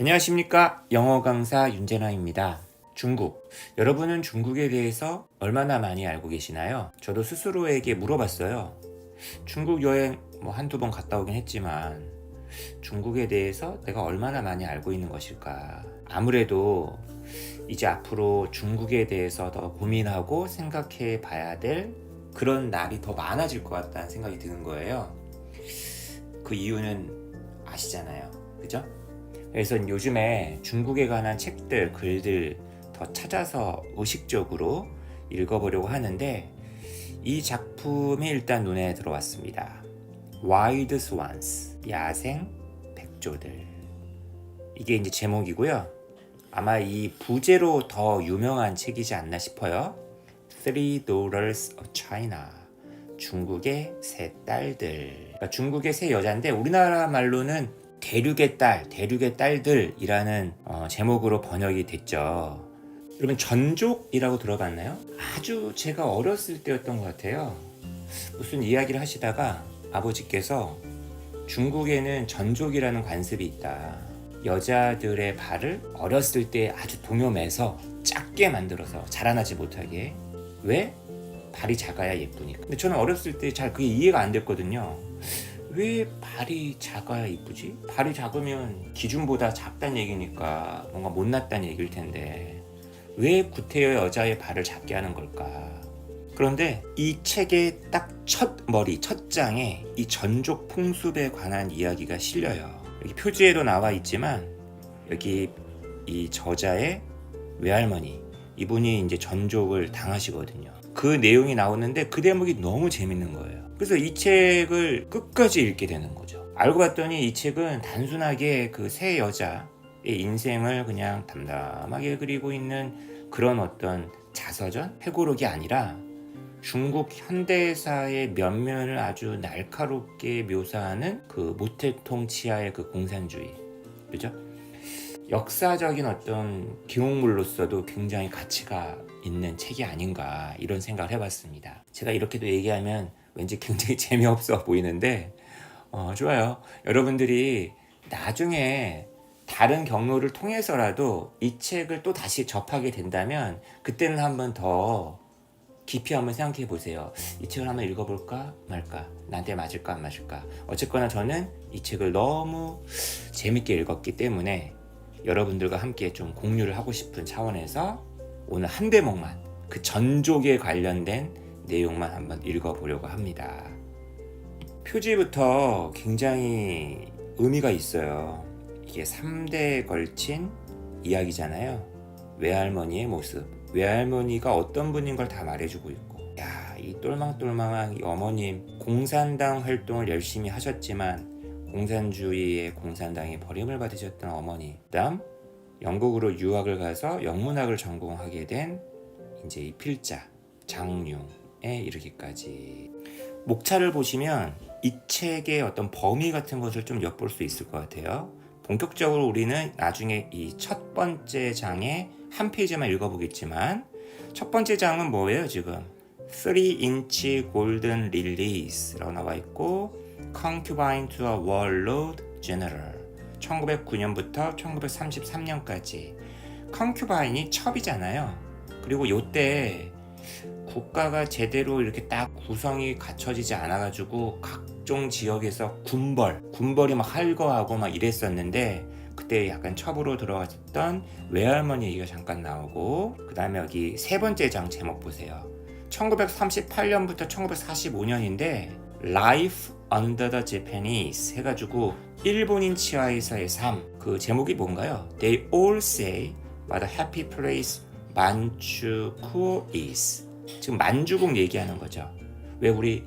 안녕하십니까 영어 강사 윤재나입니다. 중국 여러분은 중국에 대해서 얼마나 많이 알고 계시나요? 저도 스스로에게 물어봤어요. 중국 여행 뭐 한두 번 갔다 오긴 했지만 중국에 대해서 내가 얼마나 많이 알고 있는 것일까? 아무래도 이제 앞으로 중국에 대해서 더 고민하고 생각해 봐야 될 그런 날이 더 많아질 것 같다는 생각이 드는 거예요. 그 이유는 아시잖아요. 그죠? 그래서 요즘에 중국에 관한 책들, 글들 더 찾아서 의식적으로 읽어보려고 하는데 이 작품이 일단 눈에 들어왔습니다. Wild Swans, 야생 백조들. 이게 이제 제목이고요. 아마 이 부제로 더 유명한 책이지 않나 싶어요. Three Daughters of China. 중국의 세 딸들. 그러니까 중국의 세 여자인데 우리나라 말로는 대륙의 딸, 대륙의 딸들이라는 어, 제목으로 번역이 됐죠. 여러분 전족이라고 들어봤나요? 아주 제가 어렸을 때였던 것 같아요. 무슨 이야기를 하시다가 아버지께서 중국에는 전족이라는 관습이 있다. 여자들의 발을 어렸을 때 아주 동요매서 작게 만들어서 자라나지 못하게. 왜? 발이 작아야 예쁘니까. 근데 저는 어렸을 때 잘 그게 이해가 안 됐거든요. 왜 발이 작아야 이쁘지? 발이 작으면 기준보다 작다는 얘기니까 뭔가 못났다는 얘기일 텐데 왜 구태여 여자의 발을 작게 하는 걸까? 그런데 이 책의 딱 첫 머리, 첫 장에 이 전족 풍습에 관한 이야기가 실려요. 여기 표지에도 나와 있지만 여기 이 저자의 외할머니 이분이 이제 전족을 당하시거든요. 그 내용이 나오는데 그 대목이 너무 재밌는 거예요. 그래서 이 책을 끝까지 읽게 되는 거죠. 알고 봤더니 이 책은 단순하게 그 세 여자의 인생을 그냥 담담하게 그리고 있는 그런 어떤 자서전, 회고록이 아니라 중국 현대사의 면면을 아주 날카롭게 묘사하는 그 모태통 치하의 그 공산주의. 그죠? 역사적인 어떤 기록물로서도 굉장히 가치가 있는 책이 아닌가 이런 생각을 해봤습니다. 제가 이렇게도 얘기하면 왠지 굉장히 재미없어 보이는데 어, 좋아요. 여러분들이 나중에 다른 경로를 통해서라도 이 책을 또 다시 접하게 된다면 그때는 한번 더 깊이 한번 생각해 보세요. 이 책을 한번 읽어볼까 말까? 나한테 맞을까 안 맞을까? 어쨌거나 저는 이 책을 너무 재밌게 읽었기 때문에 여러분들과 함께 좀 공유를 하고 싶은 차원에서 오늘 한 대목만 그 전족에 관련된 내용만 한번 읽어보려고 합니다. 표지부터 굉장히 의미가 있어요. 이게 3대에 걸친 이야기잖아요. 외할머니의 모습. 외할머니가 어떤 분인 걸 다 말해주고 있고. 야, 이 똘망똘망한 이 어머님, 공산당 활동을 열심히 하셨지만, 공산주의의 공산당에 버림을 받으셨던 어머니. 그 다음, 영국으로 유학을 가서 영문학을 전공하게 된 이제 이 필자, 장룡에 이르기까지. 목차를 보시면 이 책의 어떤 범위 같은 것을 좀 엿볼 수 있을 것 같아요. 본격적으로 우리는 나중에 이 첫 번째 장의 한 페이지만 읽어보겠지만 첫 번째 장은 뭐예요 지금? 3인치 골든 릴리스라고 나와 있고 Concubine to a Warlord General 1909년부터 1933년까지 Concubine이 첩이잖아요 그리고 요때 국가가 제대로 이렇게 딱 구성이 갖춰지지 않아가지고 각종 지역에서 군벌, 군벌이 막 할거하고 막 이랬었는데 그때 약간 첩으로 들어갔던 외할머니 얘기가 잠깐 나오고 그 다음에 여기 세 번째 장 제목 보세요. 1938년부터 1945년인데 Life Under the Japanese 해가지고 일본인 치하에서의 삶 그 제목이 뭔가요? They all say what a happy place 만추쿠 is 지금 만주국 얘기하는 거죠. 왜 우리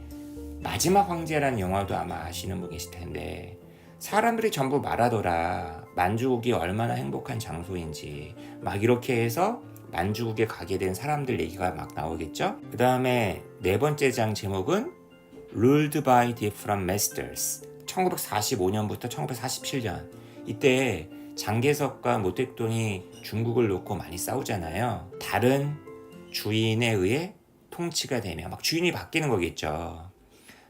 마지막 황제라는 영화도 아마 아시는 분 계실 텐데 사람들이 전부 말하더라 만주국이 얼마나 행복한 장소인지 막 이렇게 해서 만주국에 가게 된 사람들 얘기가 막 나오겠죠. 그 다음에 네 번째 장 제목은 Ruled by Different Masters 1945년부터 1947년 이때 장개석과 모택동이 중국을 놓고 많이 싸우잖아요. 다른 주인에 의해 통치가 되며 막 주인이 바뀌는 거겠죠.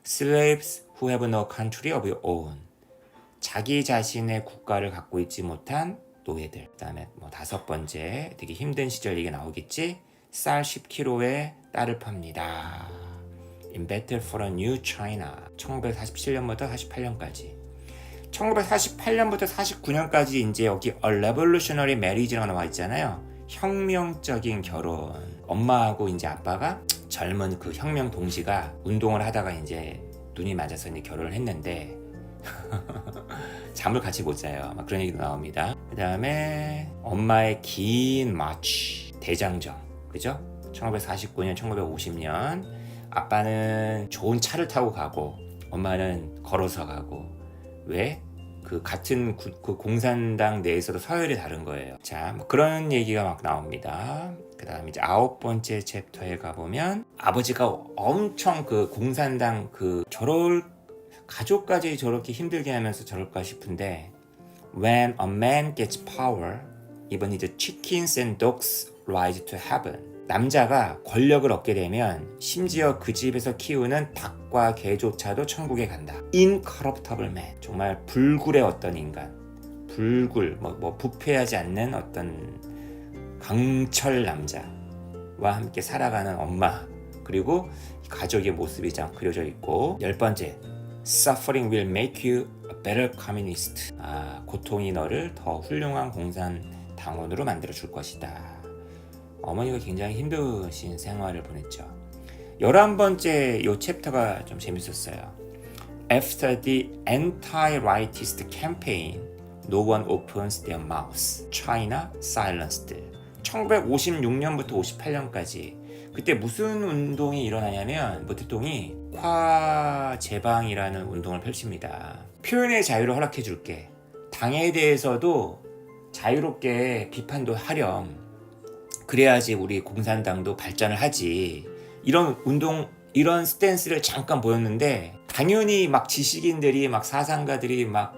Slaves who have no country of your own. 자기 자신의 국가를 갖고 있지 못한 노예들. 그다음에 뭐 다섯 번째 되게 힘든 시절 얘기 나오겠지. 쌀 10kg에 딸을 팝니다. In Battle for a New China. 1947년부터 48년까지. 1948년부터 49년까지 이제 여기 A Revolutionary Marriage라고 나와 있잖아요. 혁명적인 결혼. 엄마하고 이제 아빠가 젊은 그 혁명 동지가 운동을 하다가 이제 눈이 맞아서 이제 결혼을 했는데 잠을 같이 못 자요. 막 그런 얘기도 나옵니다. 그 다음에 엄마의 긴 마치 대장정. 그죠? 1949년, 1950년. 아빠는 좋은 차를 타고 가고 엄마는 걸어서 가고 왜? 그 같은 구- 그 공산당 내에서도 서열이 다른 거예요. 자, 뭐 그런 얘기가 막 나옵니다. 그 다음 이제 아홉 번째 챕터에 가보면 아버지가 엄청 그 공산당 그 저럴 가족까지 저렇게 힘들게 하면서 저럴까 싶은데 When a man gets power, even his chickens and dogs rise to heaven. 남자가 권력을 얻게 되면 심지어 그 집에서 키우는 닭과 개조차도 천국에 간다. Incorruptible man. 정말 불굴의 어떤 인간. 불굴, 뭐, 뭐 부패하지 않는 어떤 강철 남자와 함께 살아가는 엄마. 그리고 가족의 모습이 장 그려져 있고 열 번째 Suffering will make you a better communist. 아, 고통이 너를 더 훌륭한 공산 당원으로 만들어 줄 것이다. 어머니가 굉장히 힘드신 생활을 보냈죠. 11번째 요 챕터가 좀 재밌었어요. After the anti-rightist campaign, no one opens their mouths. China silenced. 1956년부터 58년까지 그때 무슨 운동이 일어나냐면 모택동이 화 제방이라는 운동을 펼칩니다. 표현의 자유를 허락해 줄게. 당에 대해서도 자유롭게 비판도 하렴. 그래야지 우리 공산당도 발전을 하지. 이런 운동, 이런 스탠스를 잠깐 보였는데, 당연히 막 지식인들이, 막 사상가들이 막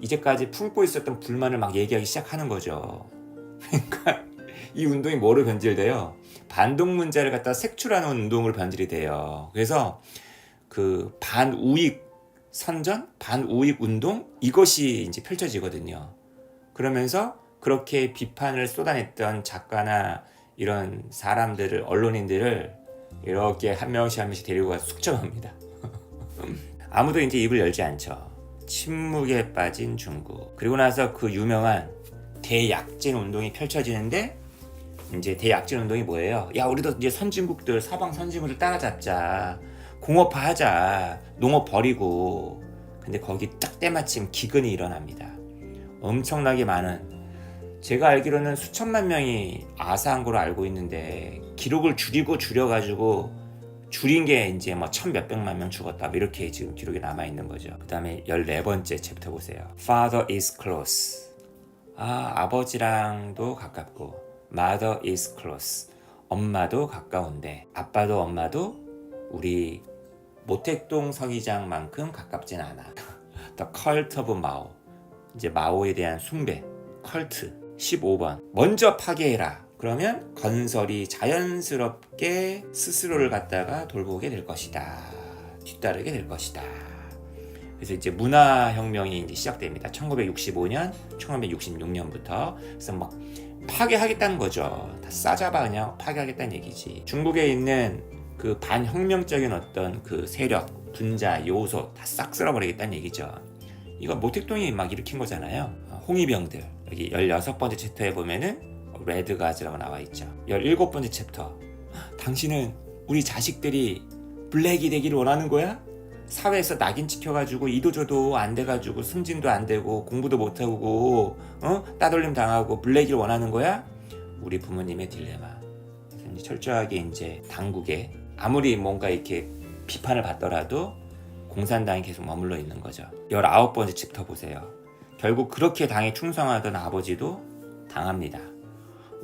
이제까지 품고 있었던 불만을 막 얘기하기 시작하는 거죠. 그러니까 이 운동이 뭐로 변질돼요? 반동 문자를 갖다 색출하는 운동으로 변질이 돼요. 그래서 그 반우익 선전, 반우익 운동 이것이 이제 펼쳐지거든요. 그러면서 그렇게 비판을 쏟아냈던 작가나 이런 사람들을 언론인들을 이렇게 한 명씩 한 명씩 데리고 가서 숙청합니다. 아무도 이제 입을 열지 않죠. 침묵에 빠진 중국. 그리고 나서 그 유명한 대약진 운동이 펼쳐지는데 이제 대약진 운동이 뭐예요? 야 우리도 이제 선진국들 사방 선진국을 따라잡자. 공업화하자. 농업 버리고. 근데 거기 딱 때마침 기근이 일어납니다. 엄청나게 많은 제가 알기로는 수천만 명이 아사한 걸로 알고 있는데 기록을 줄이고 줄여가지고 줄인 게 이제 뭐 천 몇백만 명 죽었다 뭐 이렇게 지금 기록이 남아 있는 거죠. 그 다음에 14번째 챕터 보세요. Father is close. 아 아버지랑도 가깝고 Mother is close. 엄마도 가까운데 아빠도 엄마도 우리 모택동 서기장만큼 가깝진 않아. The cult of Mao. 이제 마오에 대한 숭배, 컬트. 15번. 먼저 파괴해라. 그러면 건설이 자연스럽게 스스로를 갖다가 돌보게 될 것이다. 뒤따르게 될 것이다. 그래서 이제 문화혁명이 이제 시작됩니다. 1965년, 1966년부터. 그래서 막 파괴하겠다는 거죠. 다 싸잡아 그냥 파괴하겠다는 얘기지. 중국에 있는 그 반혁명적인 어떤 그 세력, 분자, 요소 다 싹 쓸어버리겠다는 얘기죠. 이거 모택동이 막 일으킨 거잖아요. 홍위병들. 여기 16번째 챕터에 보면은 레드 가즈라고 나와 있죠. 17번째 챕터. 당신은 우리 자식들이 블랙이 되기를 원하는 거야? 사회에서 낙인 찍혀가지고 이도저도 안 돼가지고 승진도 안 되고 공부도 못하고 어? 따돌림 당하고 블랙을 원하는 거야? 우리 부모님의 딜레마. 철저하게 이제 당국에 아무리 뭔가 이렇게 비판을 받더라도 공산당이 계속 머물러 있는 거죠. 19번째 챕터 보세요. 결국 그렇게 당에 충성하던 아버지도 당합니다.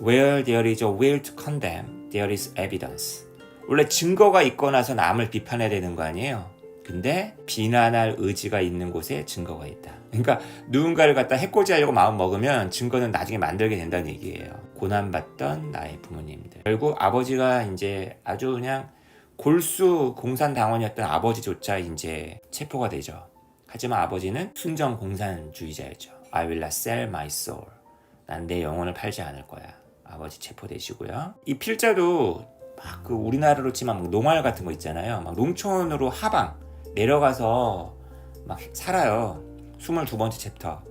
Where there is a will to condemn, there is evidence. 원래 증거가 있고 나서 남을 비판해야 되는 거 아니에요? 근데 비난할 의지가 있는 곳에 증거가 있다. 그러니까 누군가를 갖다 해코지하려고 마음 먹으면 증거는 나중에 만들게 된다는 얘기예요. 고난받던 나의 부모님들. 결국 아버지가 이제 아주 그냥 골수 공산당원이었던 아버지조차 이제 체포가 되죠. 하지만 아버지는 순정 공산주의자였죠. I will not sell my soul. 난 내 영혼을 팔지 않을 거야. 아버지 체포되시고요. 이 필자도 막 그 우리나라로 치면 막 농활 같은 거 있잖아요. 막 농촌으로 하방 내려가서 막 살아요. 22번째 챕터.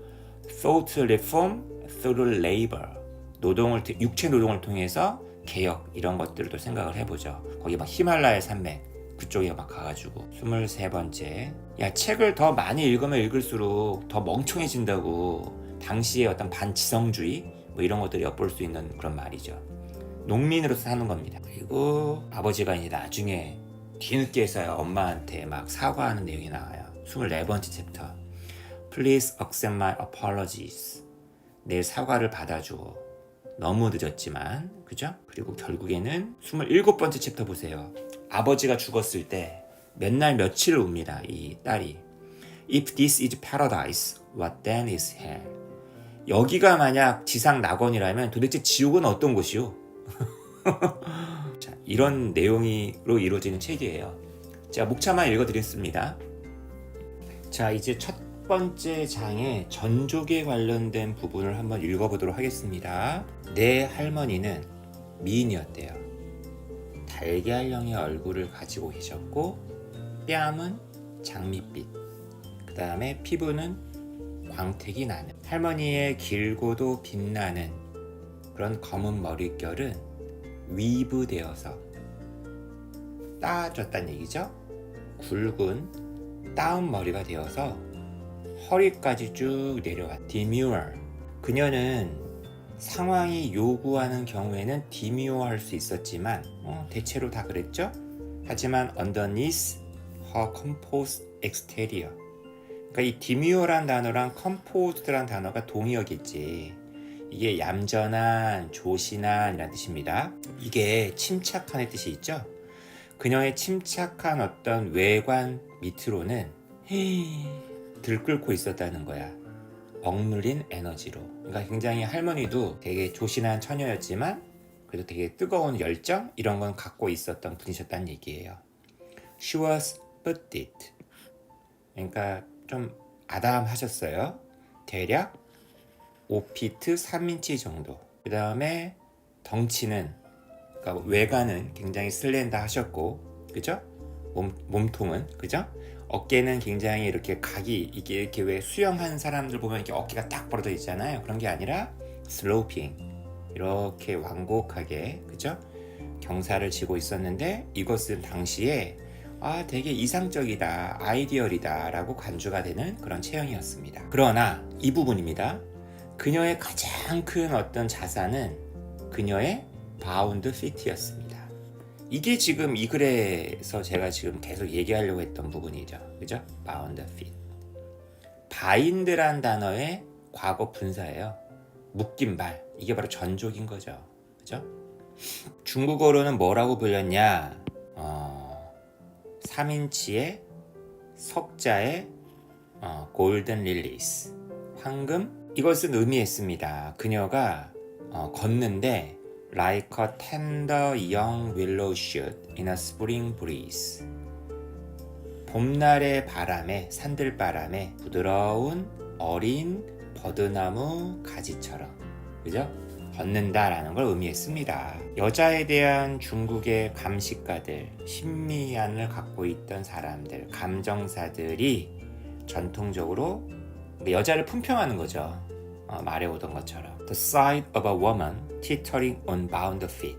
Thought Reform Through Labor. 노동을 트- 육체 노동을 통해서 개혁 이런 것들도 생각을 해보죠. 거기 막 히말라야 산맥 그쪽에 막 가가지고 23번째 야 책을 더 많이 읽으면 읽을수록 더 멍청해진다고 당시의 어떤 반지성주의 뭐 이런 것들을 엿볼 수 있는 그런 말이죠. 농민으로서 사는 겁니다. 그리고 아버지가 이제 나중에 뒤늦게서야 엄마한테 막 사과하는 내용이 나와요. 24번째 챕터. Please accept my apologies. 내 사과를 받아줘. 너무 늦었지만, 그죠? 그리고 결국에는 27번째 챕터 보세요. 아버지가 죽었을 때 몇 날 며칠을 웁니다. 이 딸이. If this is paradise, what then is hell? 여기가 만약 지상 낙원이라면 도대체 지옥은 어떤 곳이요? 자, 이런 내용으로 이루어지는 책이에요. 자, 목차만 읽어드렸습니다. 자, 이제 첫 번째 장의 전족에 관련된 부분을 한번 읽어보도록 하겠습니다. 내 할머니는 미인이었대요. 달걀형의 얼굴을 가지고 계셨고, 뺨은 장밋빛, 그 다음에 피부는 광택이 나는, 할머니의 길고도 빛나는 그런 검은 머릿결은 위브되어서 따졌다는 얘기죠. 굵은 따은 머리가 되어서 허리까지 쭉 내려와. demure. 그녀는 상황이 요구하는 경우에는 demure 수 있었지만 어, 대체로 다 그랬죠. 하지만 underneath her composed exterior. 그러니까 이 demure란 단어랑 composed란 단어가 동의어겠지. 이게 얌전한, 조신한이라는 뜻입니다. 이게 침착한의 뜻이 있죠. 그녀의 침착한 어떤 외관 밑으로는 들끓고 있었다는 거야. 억눌린 에너지로. 그러니까 굉장히 할머니도 되게 조신한 처녀였지만 그래도 되게 뜨거운 열정 이런 건 갖고 있었던 분이셨다는 얘기예요. She was petite. 그러니까 좀 아담하셨어요. 대략 5피트 3인치 정도. 그 다음에 덩치는 그러니까 외관은 굉장히 슬렌더 하셨고, 그죠? 몸, 몸통은, 그죠? 어깨는 굉장히 이렇게 각이, 이게 이렇게 왜 수영한 사람들 보면 이렇게 어깨가 딱 벌어져 있잖아요. 그런 게 아니라 슬로핑. 이렇게 완곡하게, 그죠? 경사를 지고 있었는데 이것은 당시에 아, 되게 이상적이다, 아이디얼이다 라고 간주가 되는 그런 체형이었습니다. 그러나 이 부분입니다. 그녀의 가장 큰 어떤 자산은 그녀의 바운드 피트였습니다. 이게 지금 이 글에서 제가 지금 계속 얘기하려고 했던 부분이죠. 그죠? 바운드 피트. 바인드란 단어의 과거 분사예요. 묶인 발. 이게 바로 전족인 거죠. 그죠? 중국어로는 뭐라고 불렸냐? 어, 3인치의 석자의 어, 골든 릴리스. 황금? 이것은 의미했습니다. 그녀가 어, 걷는데 like a tender young willow shoot in a spring breeze. 봄날의 바람에 산들바람에 부드러운 어린 버드나무 가지처럼 그죠? 걷는다라는 걸 의미했습니다. 여자에 대한 중국의 감식가들, 신미안을 갖고 있던 사람들, 감정사들이 전통적으로 여자를 품평하는 거죠. 어, 말해오던 것처럼. The sight of a woman teetering on bound feet.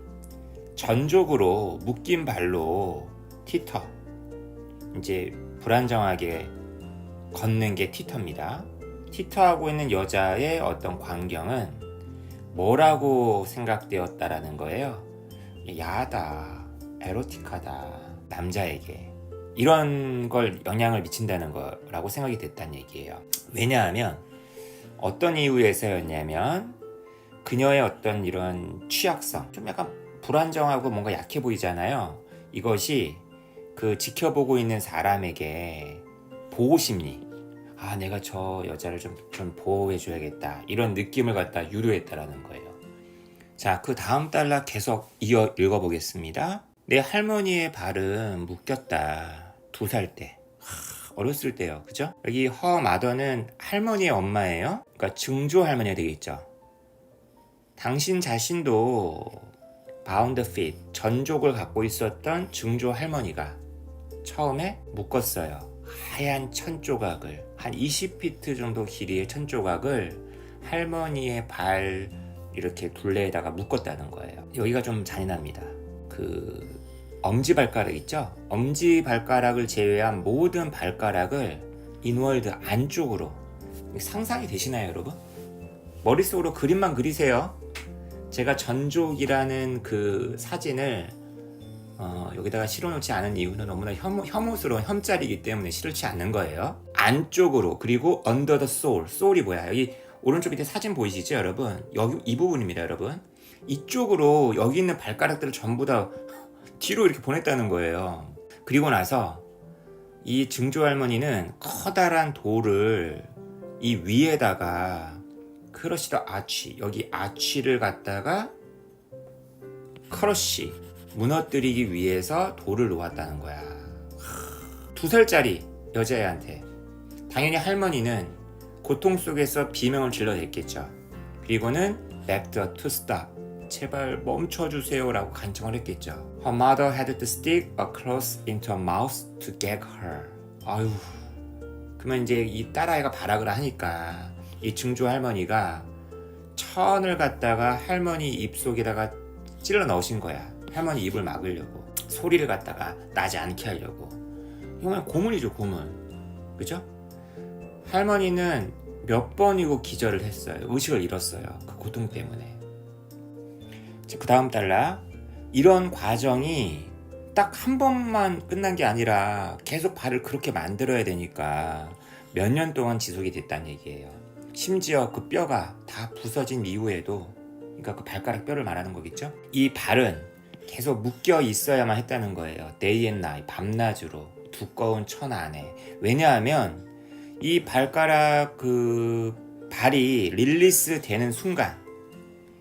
전적으로 묶인 발로 티터. 이제 불안정하게 걷는 게 티터입니다. 티터하고 있는 여자의 어떤 광경은 뭐라고 생각되었다라는 거예요. 야하다, 에로틱하다, 남자에게. 이런 걸 영향을 미친다는 거라고 생각이 됐다는 얘기예요. 왜냐하면 어떤 이유에서였냐면 그녀의 어떤 이런 취약성, 좀 약간 불안정하고 뭔가 약해 보이잖아요. 이것이 그 지켜보고 있는 사람에게 보호 심리, 아 내가 저 여자를 좀, 좀 보호해줘야겠다 이런 느낌을 갖다 유료했다라는 거예요. 자, 그 다음 달락 계속 이어 읽어보겠습니다. 내 할머니의 발은 묶였다. 두 살 때. 하, 어렸을 때요. 그죠? 여기 허 마더는 할머니의 엄마예요. 그러니까 증조 할머니가 되겠죠. 당신 자신도 바운드 핏 전족을 갖고 있었던 증조 할머니가 처음에 묶었어요. 하얀 천 조각을 한 20피트 정도 길이의 천 조각을 할머니의 발 이렇게 둘레에다가 묶었다는 거예요. 여기가 좀 잔인합니다. 그 엄지 발가락 있죠? 엄지 발가락을 제외한 모든 발가락을 인월드 안쪽으로 상상이 되시나요, 여러분? 머릿속으로 그림만 그리세요. 제가 전족이라는 그 사진을 어, 여기다가 실어놓지 않은 이유는 너무나 혐오, 혐오스러운 혐짤이기 때문에 실지 않는 거예요. 안쪽으로 그리고 under the soul, soul이 뭐야? 여기 오른쪽 밑에 사진 보이시죠, 여러분? 여기 이 부분입니다, 여러분. 이쪽으로 여기 있는 발가락들을 전부 다 뒤로 이렇게 보냈다는 거예요. 그리고 나서 이 증조 할머니는 커다란 돌을 이 위에다가 크러시더 아치 여기 아치를 갖다가 크러쉬 무너뜨리기 위해서 돌을 놓았다는 거야. 하, 두 살짜리 여자애한테 당연히 할머니는 고통 속에서 비명을 질러댔겠죠. 그리고는 beg the to stop 제발 멈춰주세요 라고 간청을 했겠죠. Her mother had to stick a cloth into her mouth to gag her. 아유. 그러면 이제 이 딸아이가 발악을 하니까 이 증조 할머니가 천을 갖다가 할머니 입 속에다가 찔러 넣으신 거야. 할머니 입을 막으려고 소리를 갖다가 나지 않게 하려고. 이거는 고문이죠 고문. 그죠? 할머니는 몇 번이고 기절을 했어요. 의식을 잃었어요. 그 고통 때문에. 그 다음 달라 이런 과정이 딱 한 번만 끝난 게 아니라 계속 발을 그렇게 만들어야 되니까 몇 년 동안 지속이 됐다는 얘기예요. 심지어 그 뼈가 다 부서진 이후에도 그러니까 그 발가락 뼈를 말하는 거겠죠? 이 발은 계속 묶여 있어야만 했다는 거예요. 앤 나이 밤낮으로 두꺼운 천 안에. 왜냐하면 이 발가락 그 발이 릴리스 되는 순간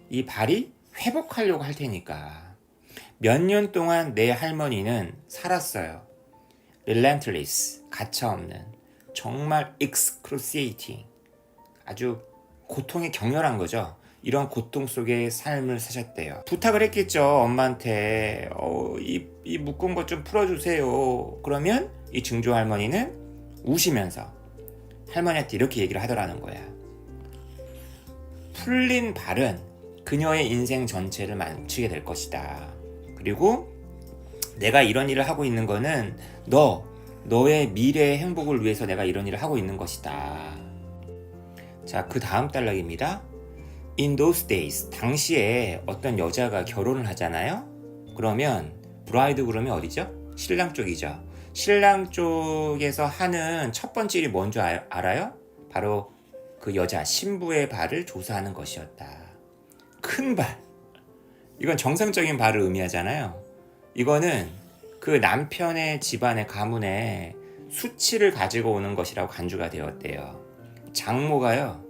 이 발이 회복하려고 할 테니까 몇 년 동안 내 할머니는 살았어요. relentless, 가차없는, 정말 excruciating, 아주 고통이 격렬한 거죠. 이런 고통 속의 삶을 사셨대요. 부탁을 했겠죠, 엄마한테. 어, 이, 이 묶은 것 좀 풀어주세요. 그러면 이 증조 할머니는 우시면서 할머니한테 이렇게 얘기를 하더라는 거야. 풀린 발은 그녀의 인생 전체를 망치게 될 것이다. 그리고 내가 이런 일을 하고 있는 거는 너, 너의 미래의 행복을 위해서 내가 이런 일을 하고 있는 것이다. 자, 그 다음 단락입니다. In those days, 당시에 어떤 여자가 결혼을 하잖아요? 그러면, 브라이드 그러면 어디죠? 신랑 쪽이죠. 신랑 쪽에서 하는 첫 번째 일이 뭔지 알- 알아요? 바로 그 여자 신부의 발을 조사하는 것이었다. 큰 발. 이건 정상적인 발을 의미하잖아요. 이거는 그 남편의 집안의 가문에 수치를 가지고 오는 것이라고 간주가 되었대요. 장모가요.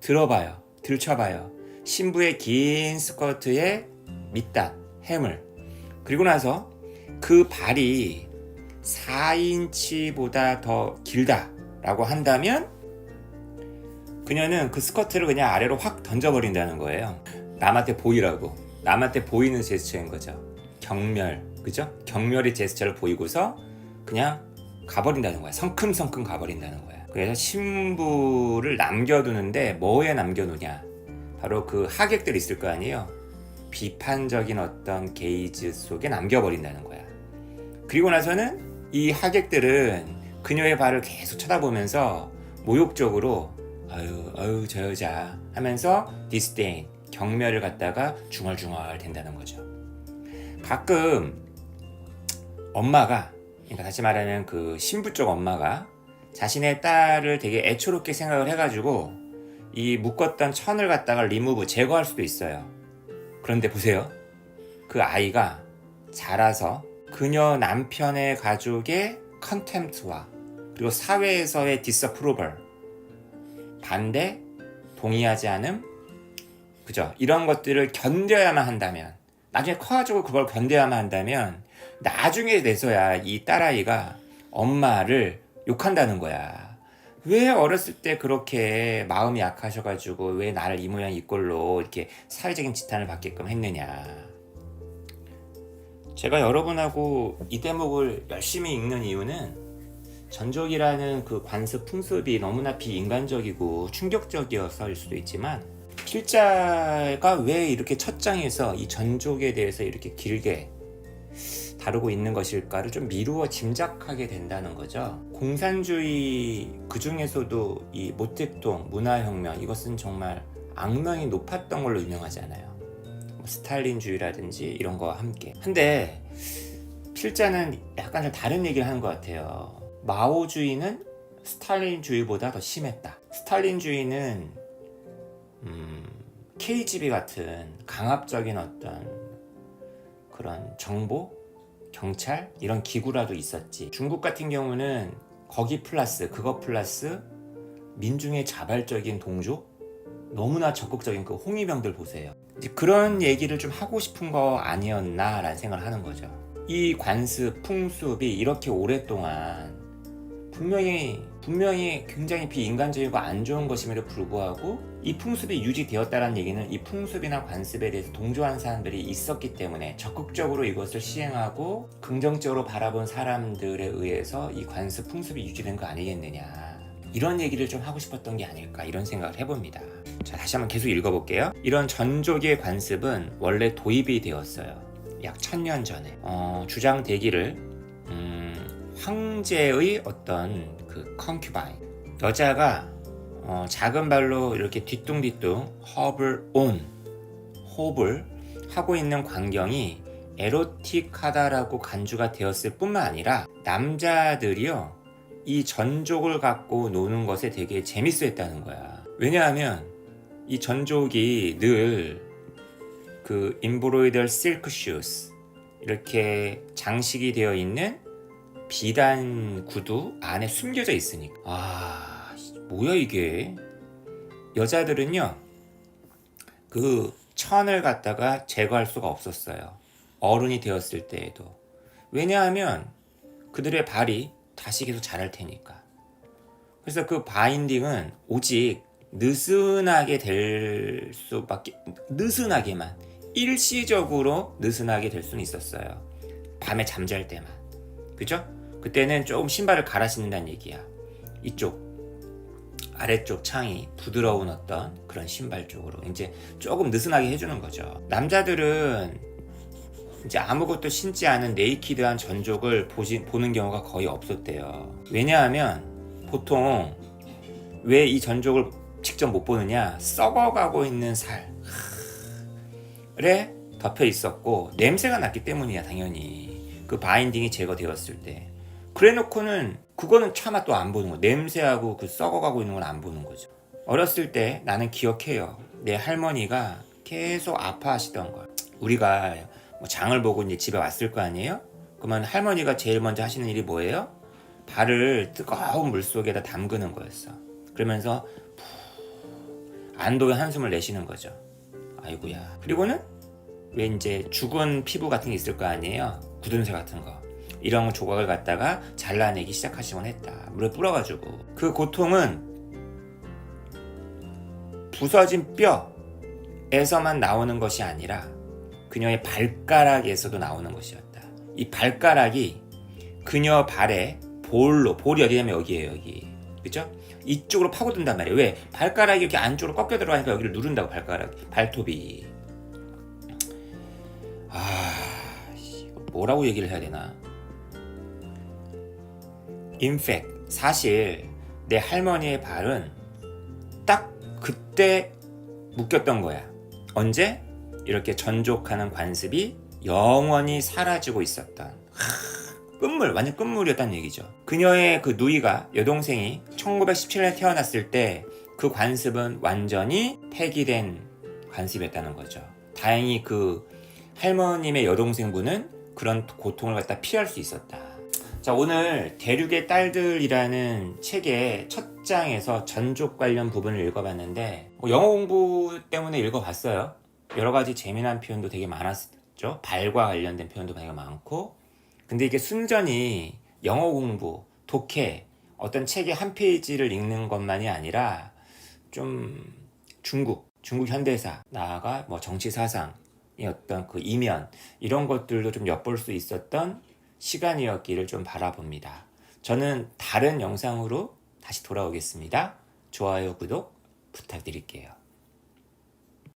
들어봐요. 들춰봐요. 신부의 긴 스커트에 밑단, 해물. 그리고 나서 그 발이 4인치보다 더 길다라고 한다면 그녀는 그 스커트를 그냥 아래로 확 던져버린다는 거예요. 남한테 보이라고. 남한테 보이는 제스처인 거죠. 경멸. 그죠? 경멸의 제스처를 보이고서 그냥 가버린다는 거야. 성큼성큼 가버린다는 거야. 그래서 신부를 남겨두는데 뭐에 남겨놓냐? 바로 그 하객들 있을 거 아니에요? 비판적인 어떤 게이지 속에 남겨버린다는 거야. 그리고 나서는 이 하객들은 그녀의 발을 계속 쳐다보면서 모욕적으로 아유 아유 저 여자 하면서 디스데인 경멸을 갖다가 중얼중얼 된다는 거죠. 가끔 엄마가 그러니까 다시 말하면 그 신부 쪽 엄마가 자신의 딸을 되게 애초롭게 생각을 해가지고 이 묶었던 천을 갖다가 리무브 제거할 수도 있어요. 그런데 보세요. 그 아이가 자라서 그녀 남편의 가족의 컨템트와 그리고 사회에서의 디스프로벌 반대 동의하지 않음 그죠 이런 것들을 견뎌야만 한다면 나중에 커가지고 그걸 견뎌야만 한다면 나중에 돼서야 이 딸아이가 엄마를 욕한다는 거야 왜 어렸을 때 그렇게 마음이 약하셔가지고 왜 나를 이 모양 이 꼴로 이렇게 사회적인 지탄을 받게끔 했느냐. 제가 여러분하고 이 대목을 열심히 읽는 이유는 전족이라는 그 관습 풍습이 너무나 비인간적이고 충격적이어서일 수도 있지만 필자가 왜 이렇게 첫 장에서 이 전족에 대해서 이렇게 길게 다루고 있는 것일까를 좀 미루어 짐작하게 된다는 거죠. 공산주의 그 중에서도 이 모택동 문화혁명 이것은 정말 악명이 높았던 걸로 유명하잖아요. 뭐 스탈린주의라든지 이런 거와 함께. 근데 필자는 약간 좀 다른 얘기를 하는 것 같아요. 마오주의는 스탈린주의보다 더 심했다. 스탈린주의는 음, KGB 같은 강압적인 어떤 그런 정보, 경찰 이런 기구라도 있었지. 중국 같은 경우는 거기 플러스 그거 플러스 민중의 자발적인 동조, 너무나 적극적인 그 홍위병들 보세요. 그런 얘기를 좀 하고 싶은 거 아니었나라는 생각을 하는 거죠. 이 관습, 풍습이 이렇게 오랫동안 분명히 분명히 굉장히 비인간적이고 안 좋은 것임에도 불구하고 이 풍습이 유지되었다는 얘기는 이 풍습이나 관습에 대해서 동조한 사람들이 있었기 때문에 적극적으로 이것을 시행하고 긍정적으로 바라본 사람들에 의해서 이 관습 풍습이 유지된 거 아니겠느냐. 이런 얘기를 좀 하고 싶었던 게 아닐까 이런 생각을 해봅니다. 자 다시 한번 계속 읽어볼게요. 이런 전족의 관습은 원래 도입이 되었어요. 약 천년 전에. 어, 주장되기를 음, 황제의 어떤 그 컨큐바인 여자가 어, 작은 발로 이렇게 뒤뚱뒤뚱 허블 온 호흡을 하고 있는 광경이 에로틱하다라고 간주가 되었을 뿐만 아니라 남자들이요 이 전족을 갖고 노는 것에 되게 재밌어 했다는 거야. 왜냐하면 이 전족이 늘그 임브로이더 실크 슈스 이렇게 장식이 되어 있는 비단 구두 안에 숨겨져 있으니까. 아 뭐야 이게? 여자들은요 그 천을 갖다가 제거할 수가 없었어요. 어른이 되었을 때에도. 왜냐하면 그들의 발이 다시 계속 자랄 테니까. 그래서 그 바인딩은 오직 느슨하게 될 수밖에 느슨하게만 일시적으로 느슨하게 될 수는 있었어요. 밤에 잠잘 때만. 그죠? 그때는 조금 신발을 갈아 신는다는 얘기야. 이쪽 아래쪽 창이 부드러운 어떤 그런 신발 쪽으로 이제 조금 느슨하게 해주는 거죠. 남자들은 이제 아무것도 신지 않은 네이키드한 전족을 보시, 보는 경우가 거의 없었대요. 왜냐하면 보통 왜 이 전족을 직접 못 보느냐? 썩어가고 있는 살에 덮여 있었고 냄새가 났기 때문이야 당연히 그 바인딩이 제거되었을 때 그래 놓고는 그거는 차마 또 안 보는 거. 냄새하고 그 썩어가고 있는 건 안 보는 거죠. 어렸을 때 나는 기억해요. 내 할머니가 계속 아파하시던 걸 우리가 뭐 장을 보고 이제 집에 왔을 거 아니에요? 그러면 할머니가 제일 먼저 하시는 일이 뭐예요? 발을 뜨거운 물 속에다 담그는 거였어. 그러면서 푹 안도의 한숨을 내쉬는 거죠. 아이고야. 그리고는 왜 이제 죽은 피부 같은 게 있을 거 아니에요? 굳은새 같은 거 이런 조각을 갖다가 잘라내기 시작하시곤 했다. 물에 불어가지고 그 고통은 부서진 뼈에서만 나오는 것이 아니라 그녀의 발가락에서도 나오는 것이었다. 이 발가락이 그녀 발에 볼로 볼이 어디냐면 여기에요 여기 그죠? 이쪽으로 파고든단 말이에요. 왜? 발가락이 이렇게 안쪽으로 꺾여 들어가니까 여기를 누른다고 발가락 발톱이 아 뭐라고 얘기를 해야 되나? In fact, 사실 내 할머니의 발은 딱 그때 묶였던 거야. 언제? 이렇게 전족하는 관습이 영원히 사라지고 있었던. 하, 끝물, 완전 끝물이었다는 얘기죠. 그녀의 그 누이가, 여동생이 1917년에 태어났을 때 그 관습은 완전히 폐기된 관습이었다는 거죠. 다행히 그 할머님의 여동생분은 그런 고통을 갖다 피할 수 있었다. 자, 오늘 대륙의 딸들이라는 책의 첫 장에서 전족 관련 부분을 읽어봤는데, 뭐 영어 공부 때문에 읽어봤어요. 여러 가지 재미난 표현도 되게 많았죠. 발과 관련된 표현도 되게 많고. 근데 이게 순전히 영어 공부, 독해, 어떤 책의 한 페이지를 읽는 것만이 아니라 좀 중국, 중국 현대사, 나아가 뭐 정치 사상의 어떤 그 이면 이런 것들도 좀 엿볼 수 있었던 시간이었기를 좀 바라봅니다. 저는 다른 영상으로 다시 돌아오겠습니다. 좋아요, 구독 부탁드릴게요.